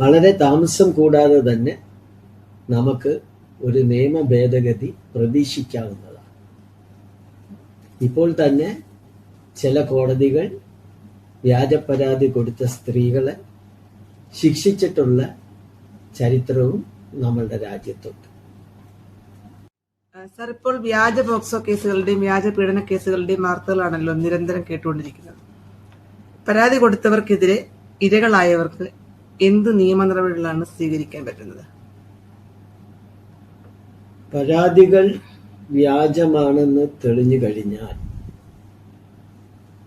വളരെ താമസം കൂടാതെ തന്നെ നമുക്ക് ഒരു നിയമ ഭേദഗതി പ്രതീക്ഷിക്കാവുന്നതാണ്. ഇപ്പോൾ തന്നെ ചില കോടതികൾ വ്യാജ പരാതി കൊടുത്ത സ്ത്രീകളെ ശിക്ഷിച്ചിട്ടുള്ള ചരിത്രവും നമ്മളുടെ രാജ്യത്തുണ്ട്. സാർ ഇപ്പോൾ വ്യാജ പോക്സോ കേസുകളുടെയും വ്യാജ പീഡന കേസുകളുടെയും വാർത്തകളാണല്ലോ നിരന്തരം കേട്ടുകൊണ്ടിരിക്കുന്നത്. പരാതി കൊടുത്തവർക്കെതിരെ ഇരകളായവർക്ക് എന്ത് നിയമ നടപടികളാണ് സ്വീകരിക്കാൻ പറ്റുന്നത്? പരാതികൾ വ്യാജമാണെന്ന് തെളിഞ്ഞു കഴിഞ്ഞാൽ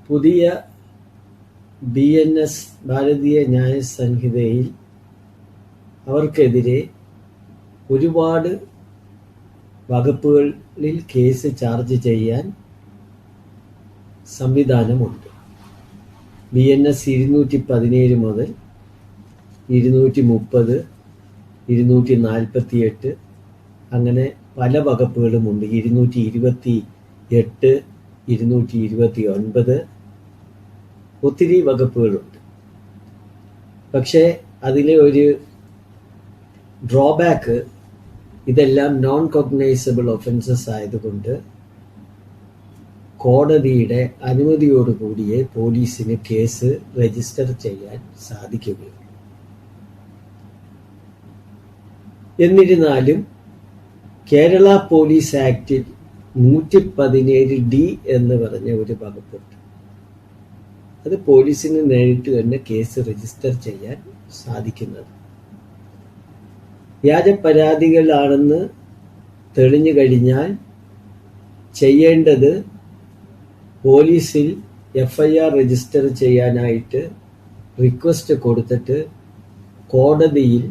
പുതിയ ബി എൻ എസ് ഭാരതീയ ന്യായ സംഹിതയിൽ അവർക്കെതിരെ ഒരുപാട് വകുപ്പുകളിൽ കേസ് ചാർജ് ചെയ്യാൻ സംവിധാനമുണ്ട്. ബി എൻ എസ് ഇരുന്നൂറ്റി പതിനേഴ് മുതൽ ഇരുന്നൂറ്റി മുപ്പത് ഇരുന്നൂറ്റി നാൽപ്പത്തി എട്ട് അങ്ങനെ പല വകുപ്പുകളുമുണ്ട്. ഇരുന്നൂറ്റി ഇരുപത്തി എട്ട് ഇരുന്നൂറ്റി ഇരുപത്തി ഒൻപത് ഒത്തിരി വകുപ്പുകളുണ്ട്. പക്ഷേ അതിലെ ഒരു ഡ്രോബാക്ക് ഇതെല്ലാം നോൺ കോഗ്നൈസബിൾ ഒഫൻസസ് ആയതുകൊണ്ട് കോടതിയുടെ അനുമതിയോടുകൂടിയേ പോലീസിന് കേസ് രജിസ്റ്റർ ചെയ്യാൻ സാധിക്കുകയുള്ളൂ. എന്നിരുന്നാലും കേരള പോലീസ് ആക്ടിൽ നൂറ്റി പതിനേഴ് ഡി എന്ന് പറഞ്ഞ ഒരു വകുപ്പുണ്ട്. അത് പോലീസിന് നേരിട്ട് തന്നെ കേസ് രജിസ്റ്റർ ചെയ്യാൻ സാധിക്കുന്നത്. വ്യാജ പരാതികളാണെന്ന് തെളിഞ്ഞു കഴിഞ്ഞാൽ ചെയ്യേണ്ടത് പോലീസിൽ എഫ് ഐ ആർ രജിസ്റ്റർ ചെയ്യാനായിട്ട് റിക്വസ്റ്റ് കൊടുത്തിട്ട് കോടതിയിൽ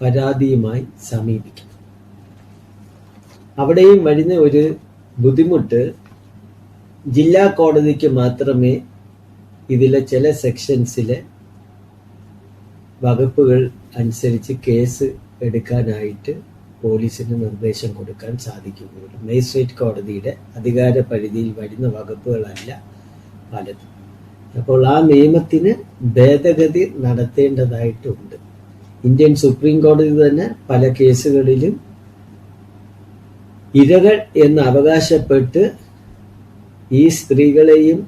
പരാതിയുമായി സമീപിക്കും. അവിടെയും വരുന്ന ഒരു ബുദ്ധിമുട്ട് ജില്ലാ കോടതിക്ക് മാത്രമേ ഇതിലെ ചില സെക്ഷൻസിലെ വകുപ്പുകൾ അനുസരിച്ച് കേസ് എടുക്കാനായിട്ട് പോലീസിന് നിർദ്ദേശം കൊടുക്കാൻ സാധിക്കുകയുള്ളൂ. മജിസ്ട്രേറ്റ് കോടതിയുടെ അധികാര പരിധിയിൽ വരുന്ന വകുപ്പുകളല്ല പലതും. അപ്പോൾ ആ നിയമത്തിന് ഭേദഗതി നടത്തേണ്ടതായിട്ടുണ്ട്. ഇന്ത്യൻ സുപ്രീം കോടതി തന്നെ പല കേസുകളിലും ഇരകൾ എന്ന് അവകാശപ്പെട്ട് ഈ സ്ത്രീകളെയും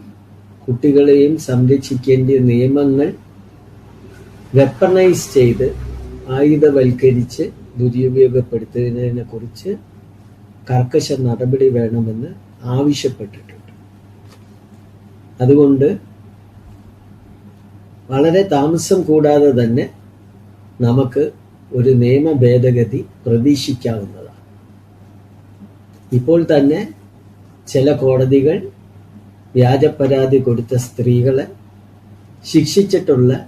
കുട്ടികളെയും സംരക്ഷിക്കേണ്ട നിയമങ്ങൾ വെപ്പണൈസ് ചെയ്ത് ആയുധവൽക്കരിച്ച് ദുരുപയോഗപ്പെടുത്തുന്നതിനെ കുറിച്ച് കർക്കശ നടപടി വേണമെന്ന് ആവശ്യപ്പെട്ടിട്ടുണ്ട്. അതുകൊണ്ട് വളരെ താമസം കൂടാതെ തന്നെ നമുക്ക് ഒരു നിയമ ഭേദഗതി പ്രതീക്ഷിക്കാവുന്നതാണ്. ഇപ്പോൾ തന്നെ ചില കോടതികൾ വ്യാജ പരാതി കൊടുത്ത സ്ത്രീകളെ ശിക്ഷിച്ചിട്ടുള്ള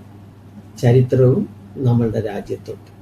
ചരിത്രവും നമ്മളുടെ രാജ്യത്തുണ്ട്.